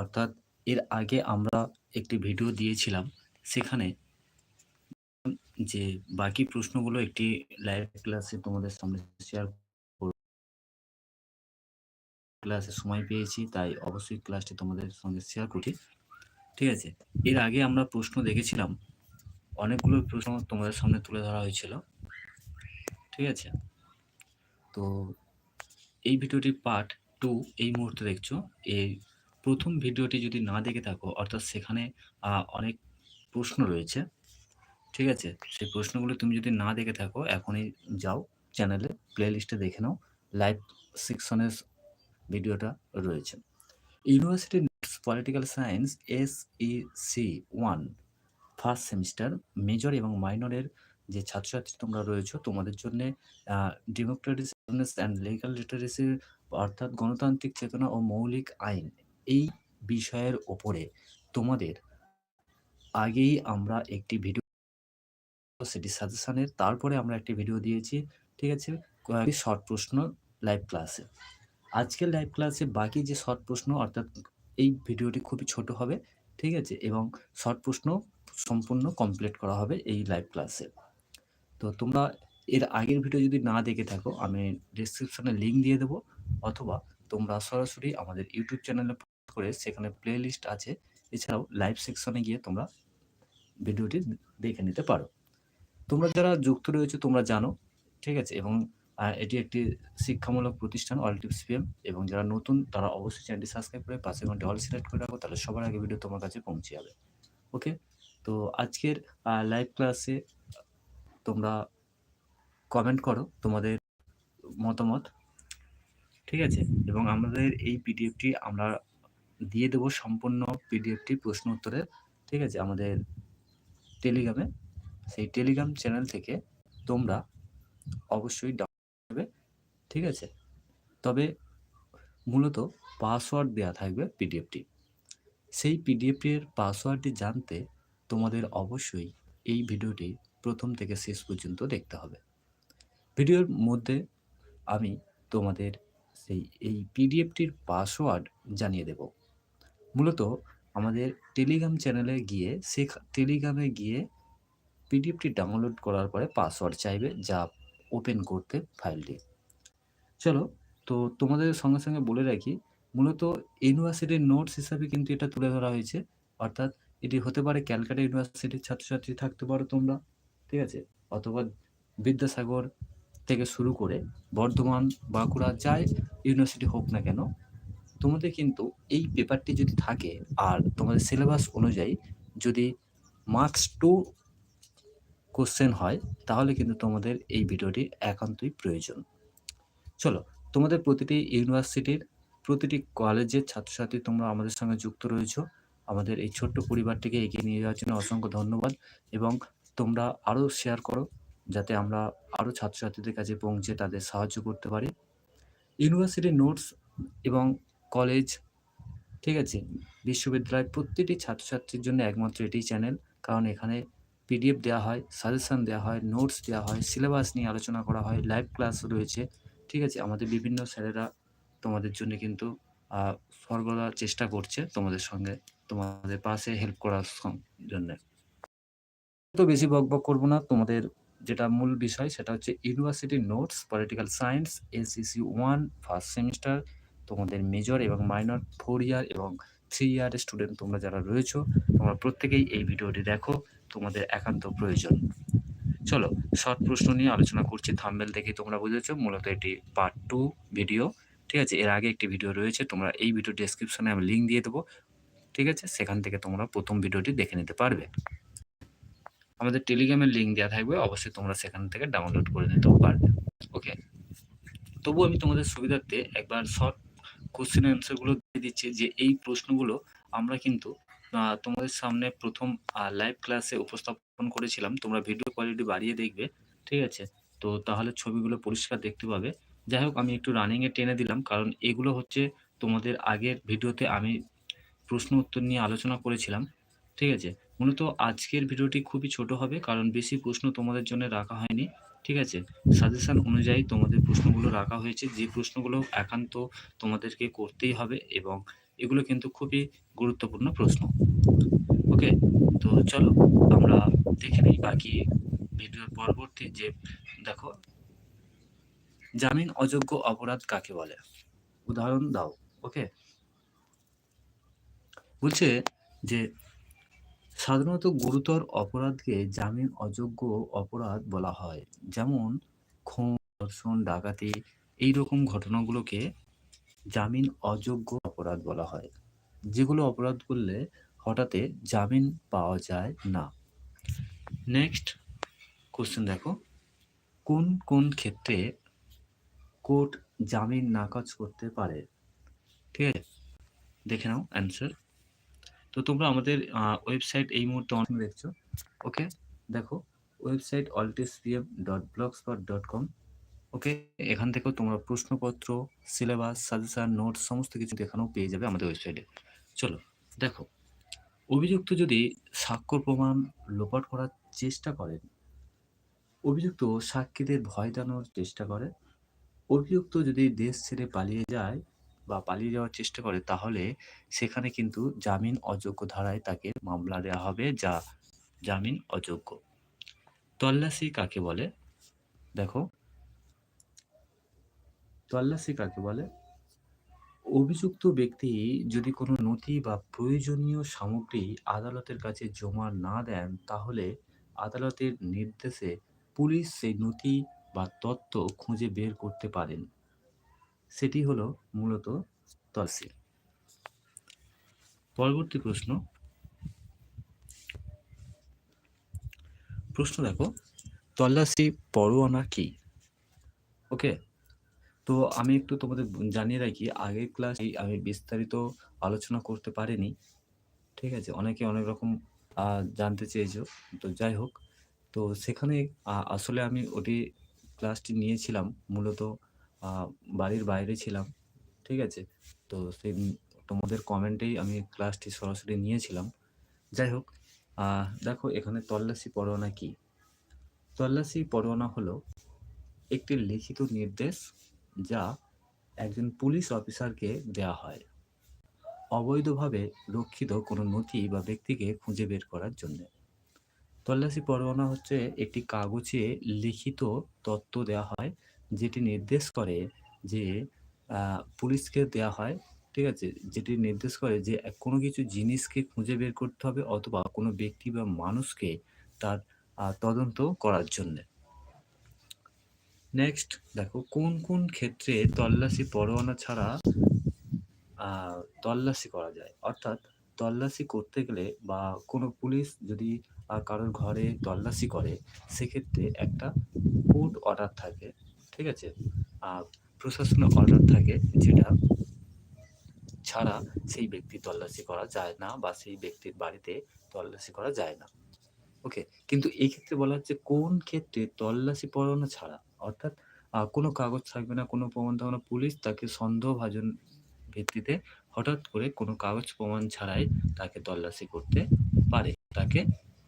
অর্থাৎ এর আগে আমরা একটি ভিডিও দিয়েছিলাম সেখানে যে বাকি প্রশ্নগুলো একটি লাইভ ক্লাসে তোমাদের সামনে শেয়ার ক্লাসে সময় পেয়েছি, তাই অবশ্যই ক্লাসটি তোমাদের সঙ্গে শেয়ার করছি। ঠিক আছে? এর আগে আমরা প্রশ্ন দেখেছিলাম, অনেকগুলো প্রশ্ন তোমাদের সামনে তুলে ধরা হয়েছিল। ঠিক আছে? তো এই ভিডিওটি পার্ট টু এই মুহূর্তে দেখছ। এই প্রথম ভিডিওটি যদি না দেখে থাকো, অর্থাৎ সেখানে অনেক প্রশ্ন রয়েছে, ঠিক আছে? সেই প্রশ্নগুলো তুমি যদি না দেখে থাকো, এখনই যাও চ্যানেলে প্লে লিস্টে দেখে নাও লাইভ সেকশনের ভিডিওটা রয়েছে। University political science S E C one first semester major এবং মাইনরের যে ছাত্রছাত্রী তোমরা রয়েছো, তোমাদের জন্য ডেমোক্রেটিক অ্যান্ড লিগাল লিটারেসির অর্থাৎ গণতান্ত্রিক চেতনা ও মৌলিক আইন এই বিষয়ের ওপরে তোমাদের আগেই আমরা একটি ভিডিও সেটি সাজেশনের তারপরে আমরা একটি ভিডিও দিয়েছি, ঠিক আছে? শর্ট প্রশ্ন লাইভ ক্লাসে আজকের লাইভ ক্লাসে বাকি যে শর্ট প্রশ্ন, অর্থাৎ এই ভিডিওটি খুবই ছোট হবে, ঠিক আছে? এবং শর্ট প্রশ্ন সম্পূর্ণ কমপ্লিট করা হবে এই লাইভ ক্লাসে তো তোমরা এর আগের ভিডিও যদি না দেখে থাকো, আমি ডিসক্রিপশনে লিঙ্ক দিয়ে দেবো, অথবা তোমরা সরাসরি আমাদের ইউটিউব চ্যানেলে করে সেখানে প্লে লিস্ট আছে। এছাড়াও লাইভ সেকশনে গিয়ে তোমরা ভিডিওটি দেখে নিতে পারো। তোমরা যারা যুক্ত রয়েছে, তোমরা জানো, ঠিক আছে? এবং এটি একটি শিক্ষামূলক প্রতিষ্ঠান অল টিপস পিএম এবং যারা নতুন, তারা অবশ্যই চ্যানেলটি সাবস্ক্রাইব করে পাশে ঘণ্টা অল সিলেক্ট করে রাখো, তাহলে সবার আগে ভিডিও তোমার কাছে পৌঁছে যাবে। ওকে তো আজকের লাইভ ক্লাসে তোমরা কমেন্ট করো তোমাদের মতামত, ঠিক আছে? এবং আমাদের এই পিডিএফটি আমরা দিয়ে দেবো সম্পূর্ণ পিডিএফটি প্রশ্ন উত্তরে, ঠিক আছে? আমাদের টেলিগ্রামে সেই টেলিগ্রাম চ্যানেল থেকে তোমরা অবশ্যই ডাউনলোড ঠিক আছে? তবে মূলত পাসওয়ার্ড দেওয়া থাকবে পিডিএফটি সেই পিডিএফটির পাসওয়ার্ডটি জানতে তোমাদের অবশ্যই এই ভিডিওটি প্রথম থেকে শেষ পর্যন্ত দেখতে হবে। ভিডিওর মধ্যে আমি তোমাদের সেই, এই পিডিএফটির পাসওয়ার্ড জানিয়ে দেব। মূলত আমাদের টেলিগ্রাম চ্যানেলে গিয়ে সে টেলিগ্রামে গিয়ে পিডিএফটি ডাউনলোড করার পরে পাসওয়ার্ড চাইবে যা ওপেন করতে ফাইলটি চলো, তো তোমাদের সঙ্গে সঙ্গে বলে রাখি, মূলত ইউনিভার্সিটির নোটস হিসাবে কিন্তু এটা তুলে ধরা হয়েছে। অর্থাৎ এটি হতে পারে ক্যালকাটা ইউনিভার্সিটির ছাত্রছাত্রী থাকতে পারো তোমরা, ঠিক আছে? অথবা বিদ্যাসাগর থেকে শুরু করে বর্ধমান, বাঁকুড়া, যাই ইউনিভার্সিটি হোক না কেন তোমাদের কিন্তু এই পেপারটি যদি থাকে আর তোমাদের সিলেবাস অনুযায়ী যদি মার্কস টু কোশ্চেন হয়, তাহলে কিন্তু তোমাদের এই ভিডিওটি একান্তই প্রয়োজন। চলো, তোমাদের প্রতিটি ইউনিভার্সিটির প্রতিটি কলেজের ছাত্রছাত্রী তোমরা আমাদের সঙ্গে যুক্ত রয়েছ। আমাদের এই ছোট্ট পরিবারটিকে এগিয়ে নিয়ে যাওয়ার জন্য অসংখ্য ধন্যবাদ এবং তোমরা আরও শেয়ার করো যাতে আমরা আরও ছাত্রছাত্রীদের কাছে পৌঁছে তাদের সাহায্য করতে পারি। ইউনিভার্সিটির নোটস এবং কলেজ, ঠিক আছে? বিশ্ববিদ্যালয় প্রতিটি ছাত্রছাত্রীর জন্য একমাত্র এটি চ্যানেল কারণ এখানে পিডিএফ দেওয়া হয় সাজেশান দেওয়া হয় নোটস দেওয়া হয় সিলেবাস নিয়ে আলোচনা করা হয় লাইভ ক্লাস রয়েছে, ঠিক আছে? আমাদের বিভিন্ন স্যারেরা তোমাদের জন্য কিন্তু সর্বদা চেষ্টা করছে তোমাদের সঙ্গে, তোমাদের পাশে হেল্প করার জন্য। তো বেশি বক বক করব না, তোমাদের যেটা মূল বিষয় সেটা হচ্ছে university notes political science SEC one first semester তোমাদের মেজর এবং মাইনর ফোর ইয়ার এবং থ্রি ইয়ারের স্টুডেন্ট তোমরা যারা রয়েছো, তোমরা প্রত্যেকেই এই ভিডিওটি দেখো, তোমাদের একান্ত প্রয়োজন। চলো শর্ট প্রশ্ন নিয়ে আলোচনা করছি থাম্বেল দেখে তোমরা বুঝেছ, মূলত এটি পার্ট টু ভিডিও ঠিক আছে? এর আগে একটি ভিডিও রয়েছে, তোমরা এই ভিডিও ডেসক্রিপশনে আমি লিঙ্ক দিয়ে দেবো, ঠিক আছে? সেখান থেকে তোমরা প্রথম ভিডিওটি দেখে নিতে পারবে। আমাদের টেলিগ্রামের লিঙ্ক দেওয়া থাকবে, অবশ্যই তোমরা সেখান থেকে ডাউনলোড করে নিতেও পারবে। ওকে তবু আমি তোমাদের সুবিধার্থে একবার শর্ট কোশ্চেন অ্যান্সারগুলো দিয়ে দিচ্ছি যে এই প্রশ্নগুলো আমরা কিন্তু তোমাদের সামনে প্রথম লাইভ ক্লাসে উপস্থাপন করেছিলাম। তোমরা ভিডিও কোয়ালিটি বাড়িয়ে দেখবে, ঠিক আছে? তো তাহলে ছবিগুলো পরিষ্কার দেখতে পাবে। যাই হোক, আমি একটু রানিংয়ে টেনে দিলাম, কারণ এগুলো হচ্ছে তোমাদের আগের ভিডিওতে আমি প্রশ্ন উত্তর নিয়ে আলোচনা করেছিলাম, ঠিক আছে? মূলত আজকের ভিডিওটি খুবই ছোট হবে, কারণ বেশি প্রশ্ন তোমাদের জন্য রাখা হয়নি। ঠিক আছে? সাজেশান অনুযায়ী তোমাদের প্রশ্নগুলো রাখা হয়েছে। যে প্রশ্নগুলো একান্ত তোমাদেরকে করতেই হবে এবং এগুলো কিন্তু খুবই গুরুত্বপূর্ণ প্রশ্ন। ওকে তো চলো, আমরা দেখে নিই বাকি ভিডিওর পরবর্তী যে, দেখো। জামিন অযোগ্য অপরাধ কাকে বলে? উদাহরণ দাও। ওকে বলছে যে সাধারণত গুরুতর অপরাধকে জামিন অযোগ্য অপরাধ বলা হয়। যেমন, খুন, ধর্ষণ, ডাকাতি এই রকম ঘটনাগুলোকে জামিন অযোগ্য অপরাধ বলা হয়। যেগুলো অপরাধ করলে হঠাৎ জামিন পাওয়া যায় না। নেক্সট কোশ্চেন দেখো। কোন কোন ক্ষেত্রে কোর্ট জামিন নাকচ করতে পারে? ঠিক আছে, দেখে নাও অ্যান্সার। তো তোমরা আমাদের ওয়েবসাইট এই মুহূর্তে অন দেখছ। ওকে দেখো website অলটিসপিএম dot blogs dot com okay এখান থেকেও তোমরা প্রশ্নপত্র সিলেবাস সাজেশন নোটস সমস্ত কিছু এখানেও পেয়ে যাবে আমাদের ওয়েবসাইটে চলো, দেখো। অভিযুক্ত যদি স্বাক্ষর প্রমাণ লোপাট করার চেষ্টা করেন অভিযুক্ত সাক্ষীদের ভয় দেওয়ানোর চেষ্টা করে, অভিযুক্ত যদি দেশ ছেড়ে পালিয়ে যায় বা পালিয়ে যাওয়ার চেষ্টা করে, তাহলে সেখানে কিন্তু জামিন অযোগ্য ধারায় তাকে মামলা দেওয়া হবে, যা জামিন অযোগ্য। তল্লাশি কাকে বলে? দেখো। তল্লাশি কাকে বলে? অভিযুক্ত ব্যক্তি যদি কোনো নথি বা প্রয়োজনীয় সামগ্রী আদালতের কাছে জমা না দেন, তাহলে আদালতের নির্দেশে পুলিশ সেই নথি বা তথ্য খুঁজে বের করতে পারেন। সেটি হলো মূলত তহসিল পরবর্তী প্রশ্ন। প্রশ্ন দেখো, তল্লাশি পরোয়ানা কি? ওকে? তো আমি একটু তোমাদের জানিয়ে রাখি, আগের ক্লাসে আমি বিস্তারিত আলোচনা করতে পারিনি, ঠিক আছে? অনেকে অনেক রকম জানতে চেয়েছো, তো যাই হোক। তো সেখানে আসলে আমি ওটি ক্লাসটি নিয়েছিলাম, মূলত বাড়ির বাইরে ছিলাম, ঠিক আছে? তো সেই তোমাদের কমেন্টেই আমি ক্লাসটি সরাসরি নিয়েছিলাম। যাই হোক দেখো এখানে তল্লাশি পরোয়ানা কি? তল্লাশি পরোয়ানা হলো একটি লিখিত নির্দেশ যা একজন পুলিশ অফিসারকে দেওয়া হয়। অবৈধভাবে রক্ষিত কোনো নথি বা ব্যক্তিকে খুঁজে বের করার জন্য। তল্লাশি পরোয়ানা হচ্ছে একটি কাগজে লিখিত তত্ত্ব দেওয়া হয় যেটি নির্দেশ করে যে পুলিশকে দেওয়া হয়, ঠিক আছে? যেটি নির্দেশ করে যে কোনো কিছু জিনিসকে খুঁজে বের করতে হবে অথবা কোনো ব্যক্তি বা মানুষকে তার তদন্ত করার জন্যে। নেক্সট দেখো, কোন কোন ক্ষেত্রে তল্লাশি, পরোয়ানা ছাড়া তল্লাশি করা যায়? অর্থাৎ তল্লাশি করতে গেলে বা কোনো পুলিশ যদি কারোর ঘরে তল্লাশি করে, সেক্ষেত্রে একটা কোর্ট অর্ডার থাকে। ঠিক আছে? আর প্রশাসনের অর্ডার থাকে যেটা ছাড়া সেই ব্যক্তি তল্লাশি করা যায় না বা সেই ব্যক্তির বাড়িতে তল্লাশি করা যায় না। ওকে কিন্তু এই ক্ষেত্রে বলা হচ্ছে কোন ক্ষেত্রে তল্লাশি পরোয়ানা ছাড়া? অর্থাৎ কোনো কাগজ থাকবে না, কোনো প্রমাণ থাকবে না, পুলিশ তাকে সন্দেহভাজন ভিত্তিতে হঠাৎ করে কোনো কাগজ প্রমাণ ছাড়াই তাকে তল্লাশি করতে পারে, তাকে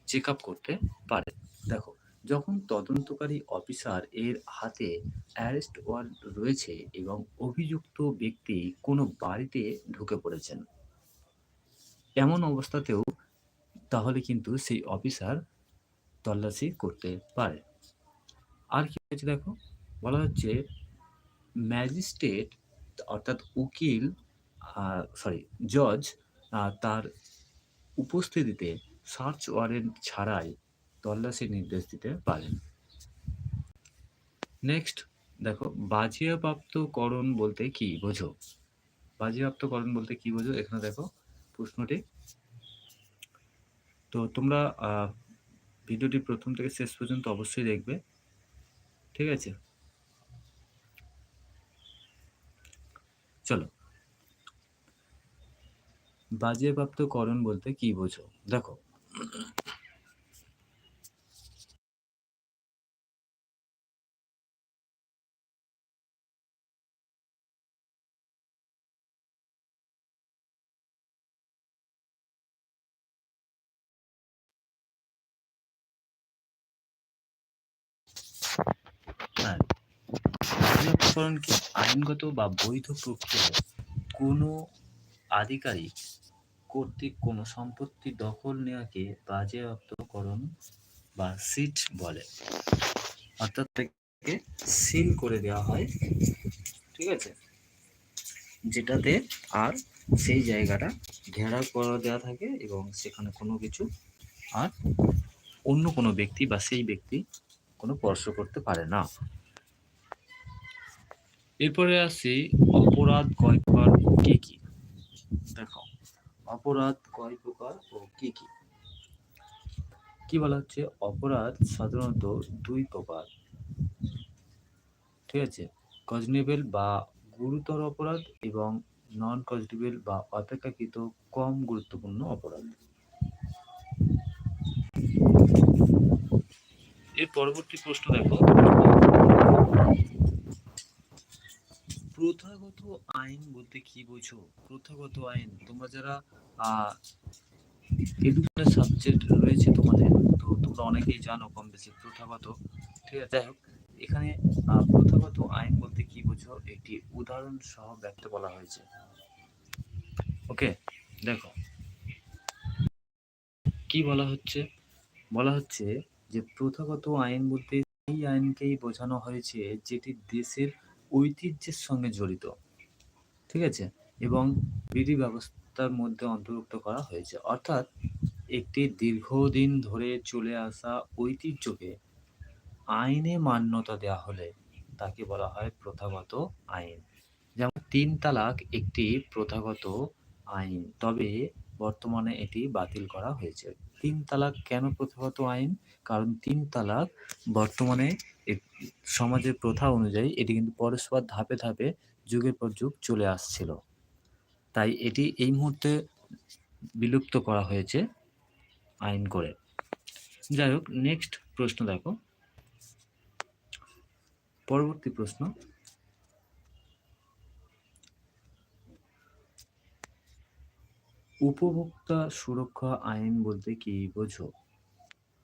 চেক আপ করতে পারে। দেখো যখন তদন্তকারী অফিসার এর হাতে অ্যারেস্ট ওয়ারেন্ট রয়েছে এবং অভিযুক্ত ব্যক্তি কোনো বাড়িতে ঢুকে পড়েছেন। এমন অবস্থাতেও তাহলে কিন্তু সেই অফিসার তল্লাশি করতে পারে। আর কি হয়েছে দেখো? বলা হচ্ছে ম্যাজিস্ট্রেট অর্থাৎ উকিল সরি, জজ তার উপস্থিতিতে সার্চ ওয়ারেন্ট ছাড়াই তল্লাশির নির্দেশ দিতে পারেন। নেক্সট দেখো, বাজেয়াপ্তকরণ বলতে কি বোঝো? বাজেয়াপ্তকরণ বলতে কি বোঝো? এখানে দেখো প্রশ্নটি। তো তোমরা ভিডিওটি প্রথম থেকে শেষ পর্যন্ত অবশ্যই দেখবে। ঠিক আছে? চলো। বাজেয়াপ্তকরণ বলতে কি বোঝো? দেখো হ্যাঁ বাজেয়াপ্তকরণ কি আইনগত বা বৈধ প্রক্রিয়ায় কোনো আধিকারিক কর্তৃক কোনো সম্পত্তি দখল নেওয়াকে বাজেয়াপ্তকরণ বা সিট বলে। অর্থাৎ সিল করে দেওয়া হয়, ঠিক আছে? যেটাতে আর সেই জায়গাটা ঘেরা করে দেওয়া থাকে এবং সেখানে কোনো কিছু আর অন্য কোনো ব্যক্তি বা সেই ব্যক্তি কোনো স্পর্শ করতে পারে না। এরপরে আসি অপরাধ কয় প্রকার ও কি কি? দেখো অপরাধ কয় প্রকার ও কি কি? কি বলা হচ্ছে? অপরাধ সাধারণত দুই প্রকার। ঠিক আছে? কজনেবল বা গুরুতর অপরাধ এবং নন কজনেবল বা অপেক্ষাকৃত কম গুরুত্বপূর্ণ অপরাধ। এর পরবর্তী প্রশ্ন দেখো। প্রথাগত আইন বলতে কি বোঝো? প্রথাগত আইন, তোমরা যারা এডুকেশনের সাবজেক্ট রয়েছে তোমাদের, তো তোমরা অনেকেই জানো কম বেশি প্রথাগত। ঠিক আছে, যাই হোক, এখানে প্রথাগত আইন বলতে কি বোঝো? একটি উদাহরণ সহ ব্যক্ত বলা হয়েছে। ওকে, দেখো। কি বলা হচ্ছে? বলা হচ্ছে যে প্রথাগত আইন বলতে এই আইনকেই বোঝানো হয়েছে যেটি দেশের ঐতিহ্যের সঙ্গে জড়িত, ঠিক আছে? এবং বিধি ব্যবস্থার মধ্যে অন্তর্ভুক্ত করা হয়েছে। অর্থাৎ একটি দীর্ঘদিন ধরে চলে আসা ঐতিহ্যকে আইনে মান্যতা দেওয়া হলে তাকে বলা হয় প্রথাগত আইন। যেমন তিন তালাক একটি প্রথাগত আইন, তবে বর্তমানে এটি বাতিল করা হয়েছে। তিন তালাক কেন প্রথাগত আইন? কারণ তিন তালাক বর্তমানে সমাজের প্রথা অনুযায়ী এটি কিন্তু পরস্পর ধাপে ধাপে যুগের পর যুগ চলে আসছিল। তাই এটি এই মুহূর্তে বিলুপ্ত করা হয়েছে আইন করে। যাই হোক নেক্সট প্রশ্ন দেখো। পরবর্তী প্রশ্ন। উপভোক্তা সুরক্ষা আইন বলতে কি বোঝো?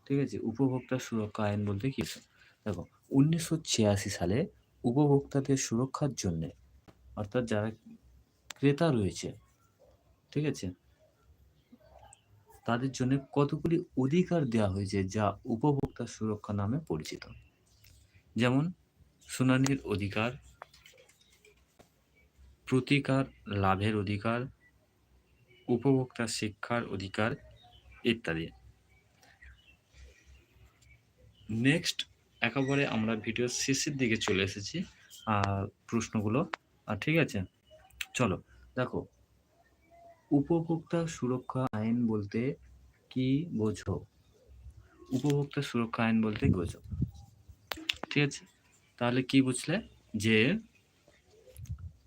ঠিক আছে, উপভোক্তা সুরক্ষা আইন বলতে কি? দেখো উনিশশো ছিয়াশি সালে উপভোক্তাদের সুরক্ষার জন্যে, অর্থাৎ যারা ক্রেতা রয়েছে, ঠিক আছে? তাদের জন্য কতগুলি অধিকার দেওয়া হয়েছে যা উপভোক্তা সুরক্ষা নামে পরিচিত? যেমন, শুনানির অধিকার, প্রতিকার, লাভের অধিকার, উপভোক্তা শিক্ষার অধিকার ইত্যাদি। নেক্সট একেবারে আমরা ভিডিও শেষের দিকে চলে এসেছি। আর প্রশ্নগুলো ঠিক আছে? চলো, দেখো। উপভোক্তা সুরক্ষা আইন বলতে কি বোঝো? উপভোক্তা সুরক্ষা আইন বলতে বোঝো। ঠিক আছে? তাহলে কি বুঝলে? যে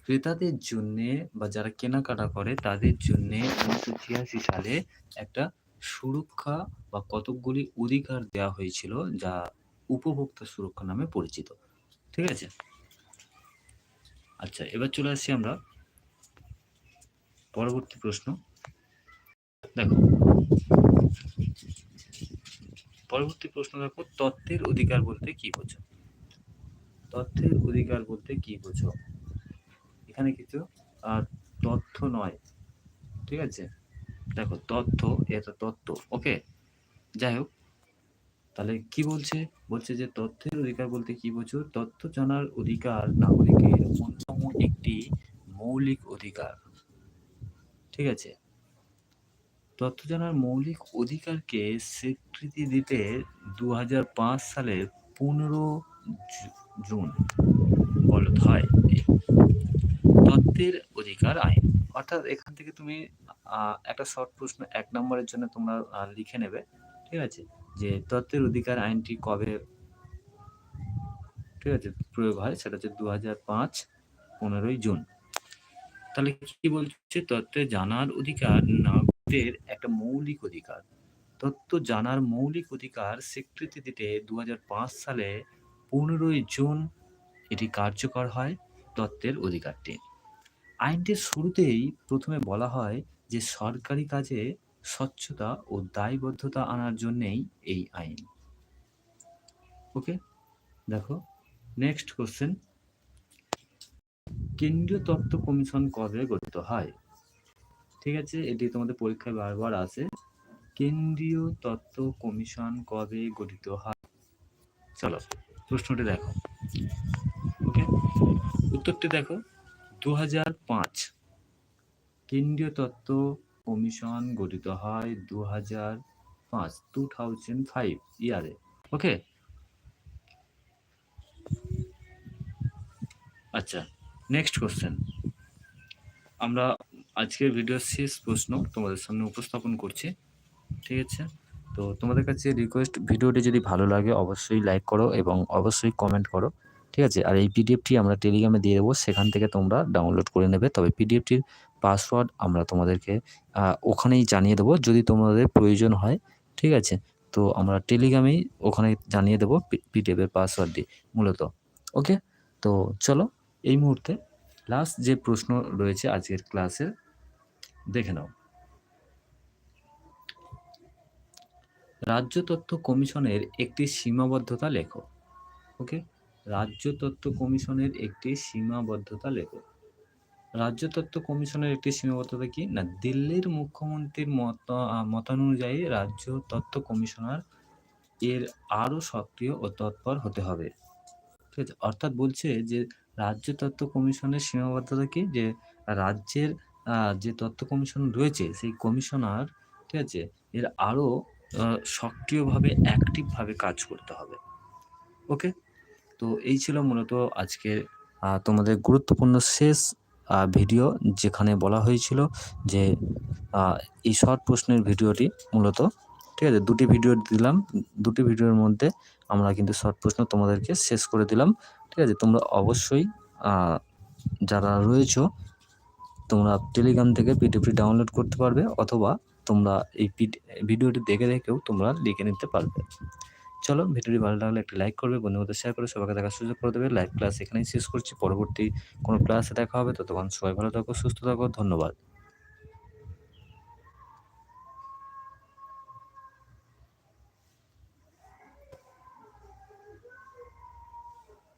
ক্রেতাদের জন্যে বা যারা কেনাকাটা করে, তাদের জন্যে উনিশশো ছিয়াশি সালে একটা সুরক্ষা বা কতকগুলি অধিকার দেওয়া হয়েছিল, যা উপভোক্তা সুরক্ষা নামে পরিচিত। ঠিক আছে? আচ্ছা এবার চলে আসছি আমরা পরবর্তী প্রশ্ন। দেখো, পরবর্তী প্রশ্ন দেখো, তথ্যের অধিকার বলতে কি বোঝো? তথ্যের অধিকার বলতে কি বোঝো? এখানে কিছু তথ্য নয়। ঠিক আছে? দেখো, তথ্য, এটা তথ্য ওকে যাই হোক তাহলে কি বলছে? বলছে যে তথ্যের অধিকার বলতে কি বোঝো? তথ্য জানার অধিকার নাগরিকের অন্যতম একটি মৌলিক অধিকার। ঠিক আছে? তথ্য জানার মৌলিক অধিকারকে স্বীকৃতি দিতে দু সালের পনেরো জুন বলা হয় তথ্যের অধিকার আইন। অর্থাৎ এখান থেকে তুমি একটা শর্ট প্রশ্ন এক নম্বরের জন্য তোমরা লিখে নেবে। ঠিক আছে? যে তত্ত্বের অধিকার আইনটি কবে ঠিক আছে, প্রয়োগ হয় সেটা হচ্ছে দু হাজার পাঁচ পনেরোই জুন। তাহলে কি বলছে? তথ্য জানার অধিকার নাগরিকদের একটা মৌলিক অধিকার। তথ্য জানার মৌলিক অধিকার স্বীকৃতি দিতে দু হাজার পাঁচ সালে পনেরোই জুন এটি কার্যকর হয় তত্ত্বের অধিকারটি। আইনটির শুরুতেই প্রথমে বলা হয় যে সরকারি কাজে স্বচ্ছতা ও দায়বদ্ধতা আনার জন্যেই এই আইন। ওকে, দেখো নেক্সট কোশ্চেন কেন্দ্রীয় তত্ত্ব কমিশন কবে গঠিত হয়? ঠিক আছে, এটি তোমাদের পরীক্ষায় বারবার আসে কেন্দ্রীয় তত্ত্ব কমিশন কবে গঠিত হয়? চলো, প্রশ্নটি দেখো। ওকে, উত্তরটি দেখো দু কেন্দ্রীয় তত্ত্ব কমিশন গঠিত হয় দু হাজার পাঁচ টু থাউজেন্ড ফাইভ ইয়ারে। ওকে? আচ্ছা নেক্সট কোশ্চেন আমরা আজকের ভিডিওর শেষ প্রশ্ন তোমাদের সামনে উপস্থাপন করছি, ঠিক আছে? তো তোমাদের কাছে রিকোয়েস্ট ভিডিওটি যদি ভালো লাগে, অবশ্যই লাইক করো এবং অবশ্যই কমেন্ট করো, ঠিক আছে? আর এই পিডিএফটি আমরা টেলিগ্রামে দিয়ে দেবো, সেখান থেকে তোমরা ডাউনলোড করে নেবে। তবে পিডিএফটির পাসওয়ার্ড আমরা তোমাদেরকে ওখানেই জানিয়ে দেবো যদি তোমাদের প্রয়োজন হয়, ঠিক আছে? তো আমরা টেলিগ্রামেই ওখানে জানিয়ে দেবো পিডিএফের পাসওয়ার্ডটি মূলত। ওকে? তো চলো, এই মুহূর্তে লাস্ট যে প্রশ্ন রয়েছে আজকের ক্লাসের দেখে নাও। রাজ্য তথ্য কমিশনের একটি সীমাবদ্ধতা লেখো। ওকে? রাজ্য তথ্য কমিশনের একটি সীমাবদ্ধতা লেখো। রাজ্য তত্ত্ব কমিশনের একটি সীমাবদ্ধতা কি? না, দিল্লির মুখ্যমন্ত্রীর মত মতানুযায়ী রাজ্য তত্ত্ব কমিশনার এর আরও সক্রিয় ও তৎপর হতে হবে। ঠিক আছে, অর্থাৎ বলছে যে রাজ্য তত্ত্ব কমিশনের সীমাবদ্ধতা কি? যে রাজ্যের যে তত্ত্ব কমিশন রয়েছে, সেই কমিশনার, ঠিক আছে, এর আরও সক্রিয়ভাবে, অ্যাক্টিভভাবে কাজ করতে হবে। ওকে? তো এই ছিল মূলত আজকের তোমাদের গুরুত্বপূর্ণ শেষ ভিডিও যেখানে বলা হয়েছিল যে এই শর্ট প্রশ্নের ভিডিওটি মূলত, ঠিক আছে, দুটি ভিডিও দিলাম, দুটি ভিডিওর মধ্যে আমরা কিন্তু শর্ট প্রশ্ন তোমাদেরকে শেষ করে দিলাম, ঠিক আছে, তোমরা অবশ্যই যারা রয়েছ, তোমরা টেলিগ্রাম থেকে পিডিএফটি ডাউনলোড করতে পারবে, অথবা তোমরা এই ভিডিওটি দেখে দেখেও তোমরা লিখে নিতে পারবে। চলো ভিডিওটি ভালো লাগলে একটি লাইক করবে, বন্ধুদের শেয়ার করে সবাইকে দেখার সুযোগ করে দেবে। লাইভ ক্লাস এখানেই শেষ করছি। পরবর্তী কোনো ক্লাসে দেখা হবে। ততক্ষণ সবাই ভালো থাকো, সুস্থ থাকো, ধন্যবাদ।